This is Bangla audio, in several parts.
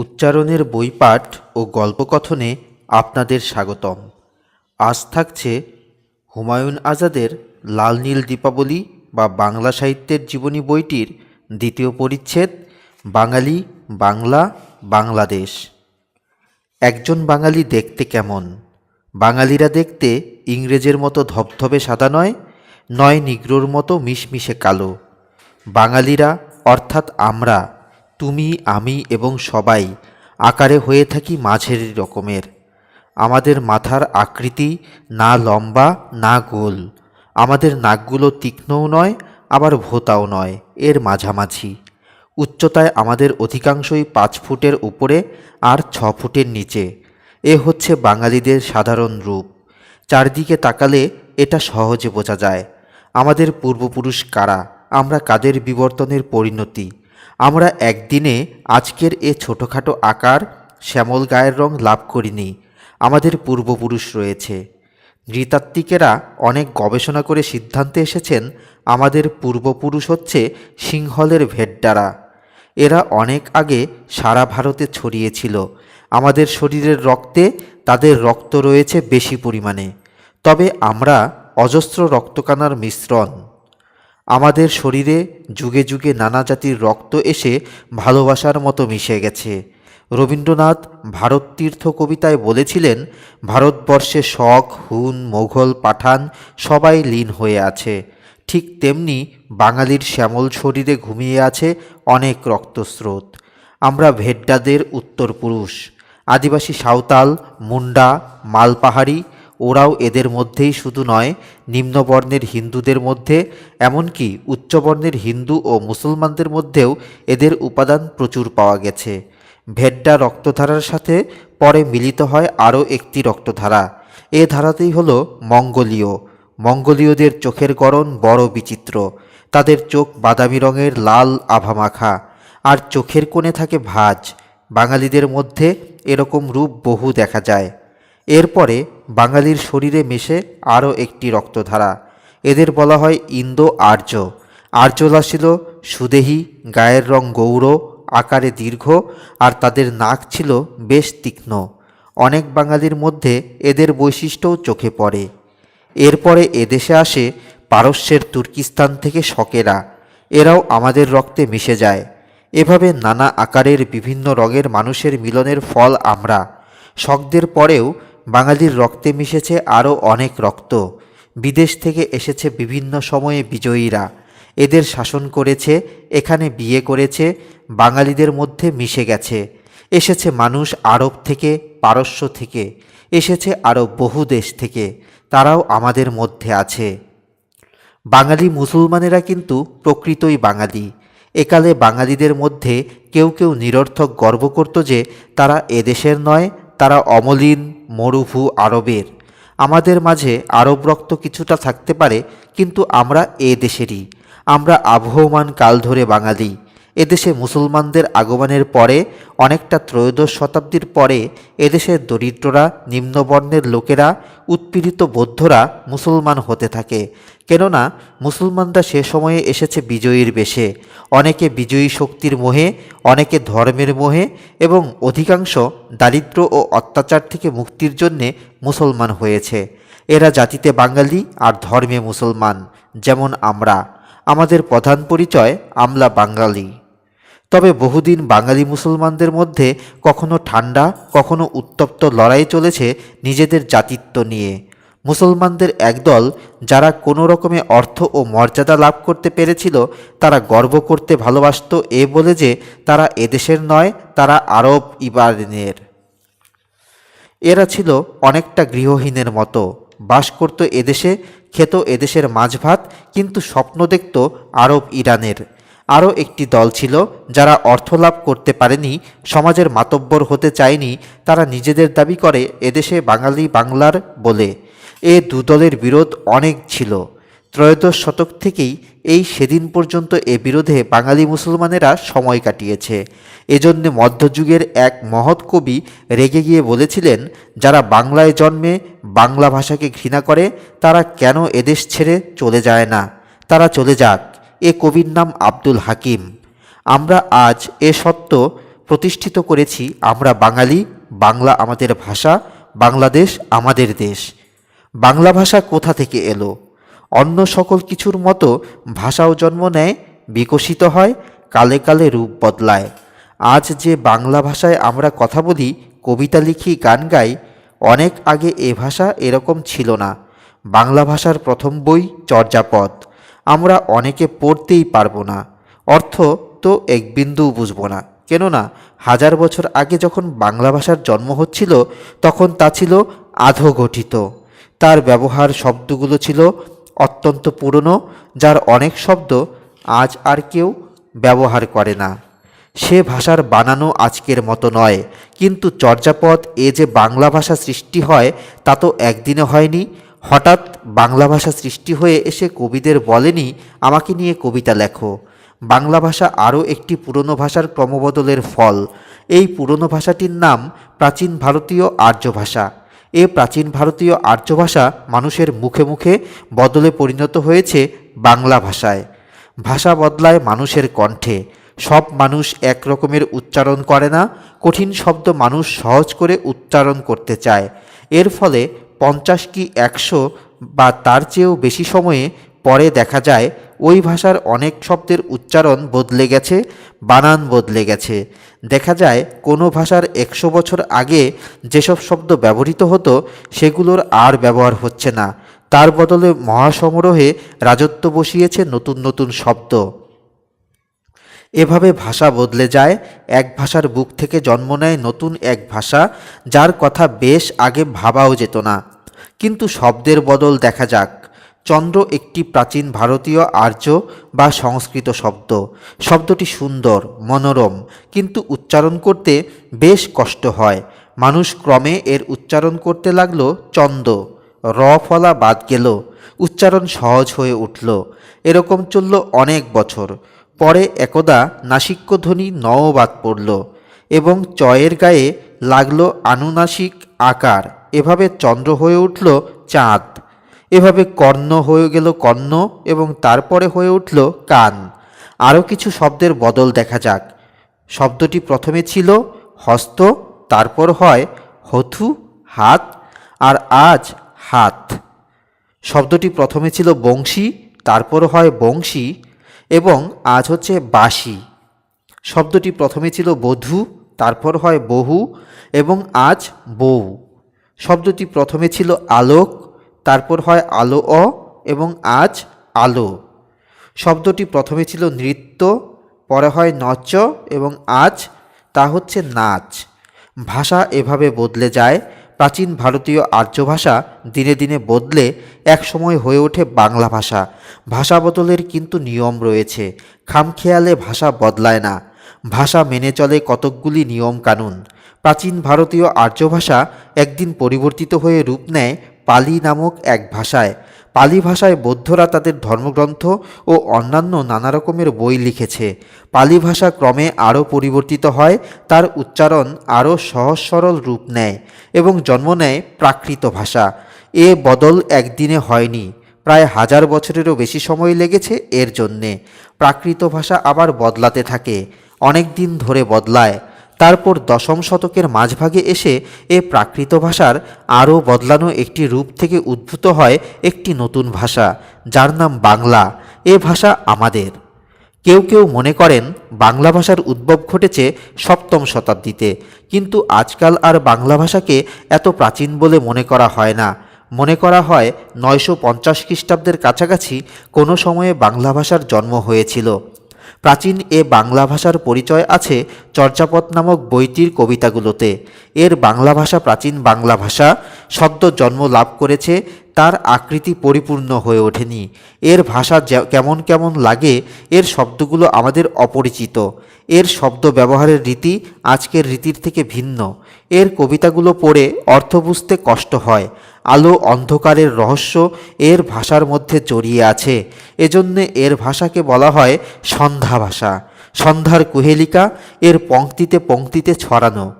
উচ্চারণের বইপাঠ ও গল্পকথনে আপনাদের স্বাগতম। আজ থাকছে হুমায়ুন আজাদের লাল নীল দীপাবলি বা বাংলা সাহিত্যের জীবনী বইটির দ্বিতীয় পরিচ্ছেদ, বাঙালি, বাংলা, বাংলাদেশ। একজন বাঙালি দেখতে কেমন? বাঙালিরা দেখতে ইংরেজের মতো ধবধবে সাদা নয় নয় নিগ্রোর মতো মিশমিশে কালো। বাঙালিরা, অর্থাৎ আমরা তুমি, আমি এবং সবাই আকারে হয়ে থাকি মাঝের রকমের। আমাদের মাথার আকৃতি না লম্বা, না গোল। আমাদের নাকগুলো তীক্ষ্ণও নয়, আবার ভোতাও নয়, এর মাঝামাঝি। উচ্চতায় আমাদের অধিকাংশই পাঁচ ফুটের উপরে আর ছ ফুটের নিচে। এ হচ্ছে বাঙালিদের সাধারণ রূপ। চারদিকে তাকালে এটা সহজে বোঝা যায়। আমাদের পূর্বপুরুষ কারা? আমরা কাদের বিবর্তনের পরিণতি? আমরা একদিনে আজকের এ ছোটোখাটো আকার, শ্যামল গায়ের রং লাভ করিনি। আমাদের পূর্বপুরুষ রয়েছে। নৃতাত্ত্বিকেরা অনেক গবেষণা করে সিদ্ধান্তে এসেছেন, আমাদের পূর্বপুরুষ হচ্ছে সিংহলের ভেড্ডারা। এরা অনেক আগে সারা ভারতে ছড়িয়েছিল। আমাদের শরীরের রক্তে তাদের রক্ত রয়েছে বেশি পরিমাণে। তবে আমরা অজস্র রক্তকানার মিশ্রণ। আমাদের শরীরে যুগে যুগে নানা জাতির রক্ত এসে ভালোবাসার মতো মিশে গেছে। রবীন্দ্রনাথ ভারত তীর্থ কবিতায় বলেছিলেন, ভারতবর্ষে শখ, হুন, মোঘল, পাঠান সবাই লীন হয়ে আছে। ঠিক তেমনি বাঙালির শ্যামল শরীরে ঘুমিয়ে আছে অনেক রক্তস্রোত। আমরা ভেড্ডাদের উত্তরপুরুষ। আদিবাসী সাঁওতাল, মুন্ডা, মালপাহাড়ি ওরাও এদের মধ্যেই শুধু নয়, নিম্নবর্ণের হিন্দুদের মধ্যে, এমনকি উচ্চবর্ণের হিন্দু ও মুসলমানদের মধ্যেও এদের উপাদান প্রচুর পাওয়া গেছে। ভেড্ডা রক্তধারার সাথে পরে মিলিত হয় আরও একটি রক্তধারা। এ ধারাতেই হলো মঙ্গলীয়। মঙ্গলীয়দের চোখের গড়ন বড় বিচিত্র। তাদের চোখ বাদামি রঙের লাল আভামাখা আর চোখের কোণে থাকে ভাঁজ। বাঙালিদের মধ্যে এরকম রূপ বহু দেখা যায়। এরপরে বাঙালির শরীরে মেশে আরও একটি রক্তধারা। এদের বলা হয় ইন্দো আর্য। আর্যলা ছিল সুদেহী, গায়ের রং গৌর আকারে দীর্ঘ, আর তাদের নাক ছিল বেশ তীক্ষ্ণ। অনেক বাঙালির মধ্যে এদের বৈশিষ্ট্যও চোখে পড়ে। এরপরে এদেশে আসে পারস্যের তুর্কিস্তান থেকে শকেরা। এরাও আমাদের রক্তে মিশে যায়। এভাবে নানা আকারের বিভিন্ন রঙের মানুষের মিলনের ফল আমরা। শকদের পরেও বাঙালির রক্তে মিশেছে আরও অনেক রক্ত। বিদেশ থেকে এসেছে বিভিন্ন সময়ে বিজয়ীরা। এদের শাসন করেছে, এখানে বিয়ে করেছে, বাঙালিদের মধ্যে মিশে গেছে। এসেছে মানুষ আরব থেকে, পারস্য থেকে। এসেছে আরও বহু দেশ থেকে। তারাও আমাদের মধ্যে আছে। বাঙালি মুসলমানেরা কিন্তু প্রকৃতই বাঙালি। একালে বাঙালিদের মধ্যে কেউ কেউ নিরর্থক গর্ব করত যে তারা এদেশের নয়, তারা অমলিন। মরুভূ আরবের। আমাদের মাঝে আরব রক্ত কিছুটা থাকতে পারে, কিন্তু আমরা এ দেশেরই। আমরা আবহমান কাল ধরে বাঙালি। এদেশে মুসলমানদের আগমনের পরে, অনেকটা ত্রয়োদশ শতাব্দীর পরে এদেশের দরিদ্ররা, নিম্নবর্ণের লোকেরা, উৎপীড়িত বৌদ্ধরা মুসলমান হতে থাকে। কেননা, মুসলমানরা সে সময়ে এসেছে বিজয়ীর বেশে। অনেকে বিজয়ী শক্তির মোহে, অনেকে ধর্মের মোহে এবং অধিকাংশ দারিদ্র ও অত্যাচার থেকে মুক্তির জন্যে মুসলমান হয়েছে। এরা জাতিতে বাঙালি আর ধর্মে মুসলমান, যেমন আমরা। আমাদের প্রধান পরিচয় আমলা বাঙালি। তবে বহুদিন বাঙালি মুসলমানদের মধ্যে কখনো ঠান্ডা, কখনো উত্তপ্ত লড়াই চলেছে নিজেদের জাতিত্ব নিয়ে। মুসলমানদের একদল যারা কোনো রকমে অর্থ ও মর্যাদা লাভ করতে পেরেছিল, তারা গর্ব করতে ভালোবাসত এ বলে যে তারা এদেশের নয়, তারা আরব ইবারিনের এরা ছিল অনেকটা গৃহহীনের মতো। বাস করত এদেশে, খেত এদেশের মাছ ভাত, কিন্তু স্বপ্ন দেখত আরব ইরানের। আরও একটি দল ছিল যারা অর্থ লাভ করতে পারেনি, সমাজের মাতব্বর হতে চায়নি, তারা নিজেদের দাবি করে এদেশে বাঙালি বাংলার বলে। এ দুদলের বিরোধ অনেক ছিল। ত্রয়োদশ শতক থেকেই এই সেদিন পর্যন্ত এ বিরোধে বাঙালি মুসলমানেরা সময় কাটিয়েছে। এজন্য মধ্যযুগের এক মহৎ কবি রেগে গিয়ে বলেছিলেন, যারা বাংলায় জন্মে বাংলা ভাষাকে ঘৃণা করে, তারা কেন এদেশ ছেড়ে চলে যায় না? তারা চলে যাক। এ কবির নাম আব্দুল হাকিম। আমরা আজ এ সত্য প্রতিষ্ঠিত করেছি, আমরা বাঙালি, বাংলা আমাদের ভাষা, বাংলাদেশ আমাদের দেশ। বাংলা ভাষা কোথা থেকে এলো? অন্য সকল কিছুর মতো ভাষাও জন্ম নেয়, বিকশিত হয়, কালে কালে রূপ বদলায়। আজ যে বাংলা ভাষায় আমরা কথা বলি, কবিতা লিখি, গান গাই, অনেক আগে এ ভাষা এরকম ছিল না। বাংলা ভাষার প্রথম বই চর্যাপদ। আমরা অনেকে পড়তেই পারব না। অর্থ তো এক বিন্দুও বুঝব না। কেননা, হাজার বছর আগে যখন বাংলা ভাষার জন্ম হচ্ছিল, তখন তা ছিল আধগঠিত তার ব্যবহার শব্দগুলো ছিল অত্যন্ত পুরনো, যার অনেক শব্দ আজ আর কেউ ব্যবহার করে না। সে ভাষার বানানো আজকের মতো নয়, কিন্তু চর্যাপদ এ যে বাংলা ভাষা সৃষ্টি হয়, তা তো একদিনে হয়নি হঠাৎ বাংলা ভাষা সৃষ্টি হয়ে এসে কবিদের বলেনি, আমাকে নিয়ে কবিতা লেখো। বাংলা ভাষা আরও একটি পুরনো ভাষার ক্রমবদলের ফল। এই পুরনো ভাষাটির নাম প্রাচীন ভারতীয় আর্য ভাষা। এ প্রাচীন ভারতীয় আর্য ভাষা মানুষের মুখে মুখে বদলে পরিণত হয়েছে বাংলা ভাষায়। ভাষা বদলায় মানুষের কণ্ঠে। সব মানুষ এক রকমের উচ্চারণ করে না, কঠিন শব্দ মানুষ সহজ করে উচ্চারণ করতে চায়। এর ফলে পঞ্চাশ কি একশো বা তার চেয়েও বেশি সময়ে পরে দেখা যায়, ওই ভাষার অনেক শব্দের উচ্চারণ বদলে গেছে, বানান বদলে গেছে। দেখা যায়, কোনো ভাষার একশো বছর আগে যেসব শব্দ ব্যবহৃত হতো, সেগুলোর আর ব্যবহার হচ্ছে না। তার বদলে মহাসমারোহে রাজত্ব বসিয়েছে নতুন নতুন শব্দ। এভাবে ভাষা বদলে যায়। এক ভাষার বুক থেকে জন্ম নেয় নতুন এক ভাষা, যার কথা বেশ আগে ভাবাও যেত না। কিন্তু শব্দের বদল দেখা যাক। চন্দ্র একটি প্রাচীন ভারতীয় আর্য বা সংস্কৃত শব্দ। শব্দটি সুন্দর, মনোরম, কিন্তু উচ্চারণ করতে বেশ কষ্ট হয়। মানুষ ক্রমে এর উচ্চারণ করতে লাগল চন্দ। র ফলা বাদ গেল। উচ্চারণ সহজ হয়ে উঠল। এরকম চলল অনেক বছর। পরে একদা নাসিক্য ধ্বনি নও বাদ পড়ল এবং চয়ের গায়ে লাগল আনুনাসিক আকার। এভাবে চন্দ্র হয়ে উঠল চাঁদ। এভাবে কর্ণ হয়ে গেল কর্ণ এবং তারপরে হয়ে উঠল কান। আরও কিছু শব্দের বদল দেখা যাক। শব্দটি প্রথমে ছিল হস্ত, তারপর হয় হথু, হাত, আর আজ হাত। শব্দটি প্রথমে ছিল বংশী, তারপর হয় বংশী এবং আজ হচ্ছে বাসি শব্দটি প্রথমে ছিল বধূ, তারপর হয় বহু এবং আজ বউ। শব্দটি প্রথমে ছিল আলোক, তারপর হয় আলো অ এবং আজ আলো। শব্দটি প্রথমে ছিল নৃত্য, পরে হয় নচ এবং আজ তা হচ্ছে নাচ। ভাষা এভাবে বদলে যায় প্রাচীন ভারতীয় আর্য ভাষা দিনে দিনে বদলে একসময় হয়ে ওঠে বাংলা ভাষা। ভাষা বদলের কিন্তু নিয়ম রয়েছে। খামখেয়ালে ভাষা বদলায় না। ভাষা মেনে চলে কতকগুলি নিয়ম কানুন। প্রাচীন ভারতীয় আর্য ভাষা একদিন পরিবর্তিত হয়ে রূপ নেয় পালি নামক এক ভাষায়। পালি ভাষায় বৌদ্ধরা তাদের ধর্মগ্রন্থ ও অন্যান্য নানা রকমের বই লিখেছে। পালি ভাষা ক্রমে আরও পরিবর্তিত হয়, তার উচ্চারণ আরও সহজ সরল রূপ নেয় এবং জন্ম নেয় প্রাকৃত ভাষা। এ বদল একদিনে হয়নি, প্রায় হাজার বছরেরও বেশি সময় লেগেছে এর জন্যে। প্রাকৃত ভাষা আবার বদলাতে থাকে, অনেক দিন ধরে বদলায়। তারপর দশম শতকের মাঝভাগে এসে এ প্রাকৃত ভাষার আরও বদলানো একটি রূপ থেকে উদ্ভূত হয় একটি নতুন ভাষা, যার নাম বাংলা। এ ভাষা আমাদের। কেউ কেউ মনে করেন, বাংলা ভাষার উদ্ভব ঘটেছে সপ্তম শতাব্দীতে, কিন্তু আজকাল আর বাংলা ভাষাকে এত প্রাচীন বলে মনে করা হয় না। মনে করা হয়, নয়শো পঞ্চাশ খ্রিস্টাব্দের কাছাকাছি কোনো সময়ে বাংলা ভাষার জন্ম হয়েছিল। প্রাচীন এ বাংলা ভাষার পরিচয় আছে চর্যাপদ নামক বইটির কবিতাগুলোতে। এর বাংলা ভাষা প্রাচীন বাংলা ভাষা সদ্য জন্ম লাভ করেছে, তার আকৃতি পরিপূর্ণ হয়ে ওঠেনি। এর ভাষা কেমন কেমন লাগে, এর শব্দগুলো আমাদের অপরিচিত। এর শব্দ ব্যবহারের রীতি আজকের রীতির থেকে ভিন্ন। এর কবিতাগুলো পড়ে অর্থ বুঝতে কষ্ট হয়। আলো অন্ধকারের রহস্য এর ভাষার মধ্যে জড়িয়ে আছে। এজন্যে এর ভাষাকে বলা হয় সন্ধ্যা ভাষা। সন্ধ্যার কুহেলিকা এর পংক্তিতে পংক্তিতে ছড়ানো।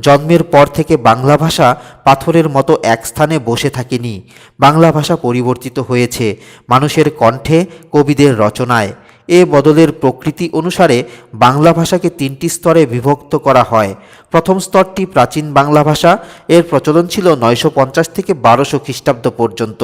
জন্মের পর থেকে বাংলা ভাষা পাথরের মতো এক স্থানে বসে থাকেনি। বাংলা ভাষা পরিবর্তিত হয়েছে। মানুষের কণ্ঠে কবিদের রচনায় এ বদলের প্রকৃতি অনুসারে বাংলা ভাষাকে তিনটি স্তরে বিভক্ত করা হয়। প্রথম স্তরটি প্রাচীন বাংলা ভাষা। এর প্রচলন ছিল নয়শো পঞ্চাশ থেকে বারোশো খ্রিস্টাব্দ পর্যন্ত।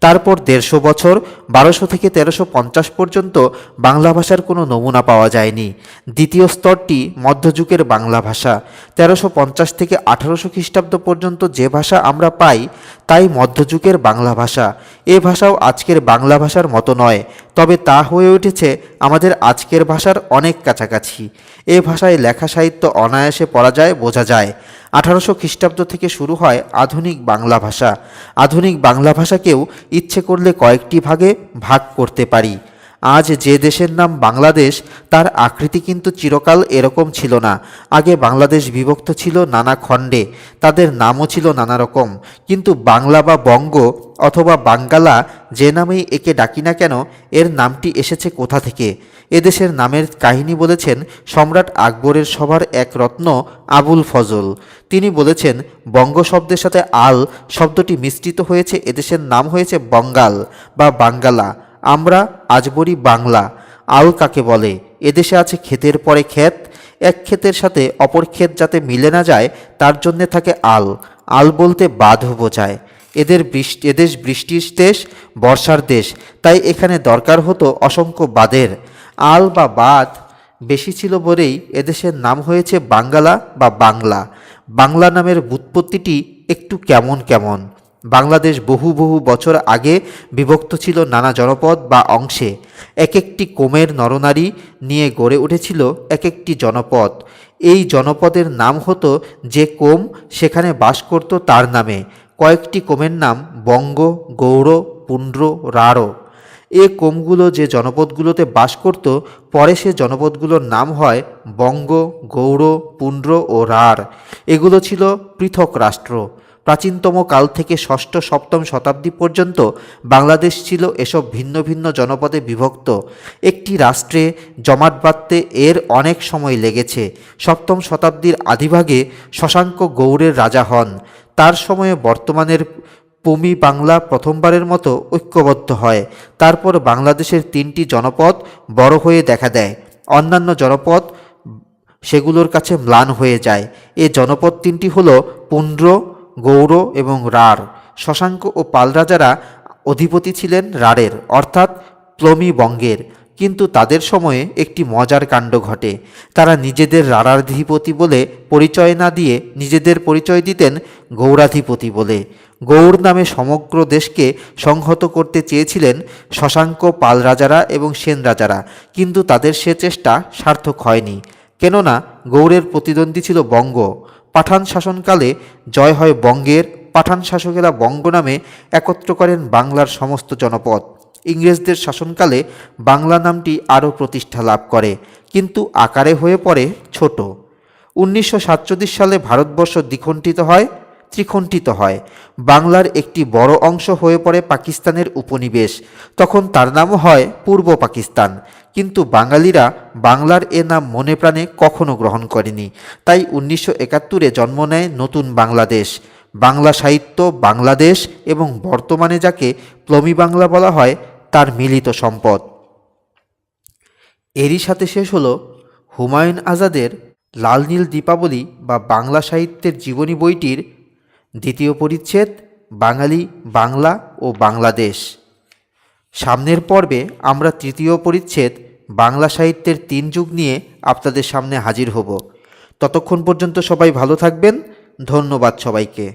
তারপর দেড়শো বছর, বারোশো থেকে তেরোশো পঞ্চাশ পর্যন্ত বাংলা ভাষার কোনো নমুনা পাওয়া যায়নি। দ্বিতীয় স্তরটি মধ্যযুগের বাংলা ভাষা। তেরোশো পঞ্চাশ থেকে আঠারোশো খ্রিস্টাব্দ পর্যন্ত যে ভাষা আমরা পাই, তাই মধ্যযুগের বাংলা ভাষা। এ ভাষাও আজকের বাংলা ভাষার মতো নয়, তবে তা হয়ে উঠেছে আমাদের আজকের ভাষার অনেক কাছাকাছি। এ ভাষায় লেখা সাহিত্য অনায়াসে পড়া যায়, বোঝা যায়। আঠারোশো খ্রিস্টাব্দ থেকে শুরু হয় আধুনিক বাংলা ভাষা। আধুনিক বাংলা ভাষাকেও ইচ্ছে করলে কয়েকটি ভাগে ভাগ করতে পারি। আজ যে দেশের নাম বাংলাদেশ, তার আকৃতি কিন্তু চিরকাল এরকম ছিল না। আগে বাংলাদেশ বিভক্ত ছিল নানা খণ্ডে, তাদের নামও ছিল নানা রকম। কিন্তু বাংলা বা বঙ্গ অথবা বাঙ্গালা যে নামেই একে ডাকি না কেন, এর নামটি এসেছে কোথা থেকে? এদেশের নামের কাহিনী বলেছেন সম্রাট আকবরের সভার এক রত্ন আবুল ফজল। তিনি বলেছেন, বঙ্গ শব্দের সাথে আল শব্দটি মিশ্রিত হয়েছে এদেশের নাম হয়েছে বঙ্গাল বা বাঙ্গালা। আমরা আজ বলি। বাংলা আল কাকে বলে? এদেশে আছে ক্ষেতের পরে ক্ষেত, এক ক্ষেতের সাথে অপর ক্ষেত যাতে মিলে না যায়, তার জন্যে থাকে আল। আল বলতে বাঁধ বোঝায়। এদের বৃষ্টি, এদেশ বৃষ্টির দেশ, বর্ষার দেশ। তাই এখানে দরকার হতো অসংখ্য বাঁধের। আল বা বাঁধ বেশি ছিল বলেই এদেশের নাম হয়েছে বাঙ্গালা বা বাংলা। বাংলা নামের ব্যুৎপত্তিটি একটু কেমন কেমন? বাংলাদেশ বহু বহু বছর আগে বিভক্ত ছিল নানা জনপদ বা অংশে। এক একটি কোমের নরনারী নিয়ে গড়ে উঠেছিল এক একটি জনপদ। এই জনপদের নাম হতো যে কোম সেখানে বাস করত তার নামে। কয়েকটি কোমের নাম বঙ্গ, গৌড়, পুন্ড্র, রাঢ়। এ কোমগুলো যে জনপদগুলোতে বাস করত, পরে সে জনপদগুলোর নাম হয় বঙ্গ, গৌড়, পুন্ড্র ও রাঢ়। এগুলো ছিল পৃথক রাষ্ট্র। প্রাচীনতম কাল থেকে ষষ্ঠ সপ্তম শতাব্দী পর্যন্ত বাংলাদেশ ছিল এসব ভিন্ন ভিন্ন জনপদে বিভক্ত। একটি রাষ্ট্রে জমাট বাঁধতে এর অনেক সময় লেগেছে। সপ্তম শতাব্দীর আদিভাগে শশাঙ্ক গৌড়ের রাজা হন। তার সময়ে বর্তমানের পমি বাংলা প্রথমবারের মতো ঐক্যবদ্ধ হয়। তারপর বাংলাদেশের তিনটি জনপদ বড় হয়ে দেখা দেয়। অন্যান্য জনপদ সেগুলোর কাছে ম্লান হয়ে যায়। এ জনপদ তিনটি হল পুন্ড্র গৌড় এবং রাঢ় শশাঙ্ক ও পাল রাজারা অধিপতি ছিলেন রাঢ়ের অর্থাৎ প্লমি বঙ্গের। কিন্তু তাদের সময়ে একটি মজার কাণ্ড ঘটে। তারা নিজেদের রাঢ়াধিপতি বলে পরিচয় না দিয়ে নিজেদের পরিচয় দিতেন গৌরাধিপতি বলে। গৌড় নামে সমগ্র দেশকে সংহত করতে চেয়েছিলেন শশাঙ্ক পাল রাজারা এবং সেন রাজারা কিন্তু তাদের সে চেষ্টা সার্থক হয়নি। কেননা গৌড়ের প্রতিদ্বন্দ্বী ছিল বঙ্গ। পাঠান শাসনকালে জয় হয় বঙ্গের, পাঠান শাসকেরা বঙ্গ নামে একত্র করেন বাংলার সমস্ত জনপদ। ইংরেজদের শাসনকালে বাংলা নামটি আরও প্রতিষ্ঠা লাভ করে, কিন্তু আকারে হয়ে পড়ে ছোট। উনিশশো সাতচল্লিশ সালে ভারতবর্ষ দ্বিখণ্ডিত হয় ত্রিখণ্ডিত হয় বাংলার একটি বড় অংশ হয়ে পড়ে পাকিস্তানের উপনিবেশ। তখন তার নামও হয় পূর্ব পাকিস্তান। কিন্তু বাঙালিরা বাংলার এ নাম মনে প্রাণে কখনো গ্রহণ করেনি। তাই উনিশশো একাত্তরে জন্ম নেয় নতুন বাংলাদেশ। বাংলা সাহিত্য, বাংলাদেশ এবং বর্তমানে যাকে প্লমি বাংলা বলা হয়, তার মিলিত সম্পদ। এরই সাথে শেষ হলো হুমায়ুন আজাদের লাল নীল দীপাবলি বা বাংলা সাহিত্যের জীবনী বইটির দ্বিতীয় পরিচ্ছেদ, বাঙালি, বাংলা ও বাংলাদেশ। সামনের পর্বে আমরা তৃতীয় পরিচ্ছেদ, বাংলা সাহিত্যের তিন যুগ নিয়ে আপনাদের সামনে হাজির হব। ততক্ষণ পর্যন্ত সবাই ভালো থাকবেন। ধন্যবাদ সবাইকে।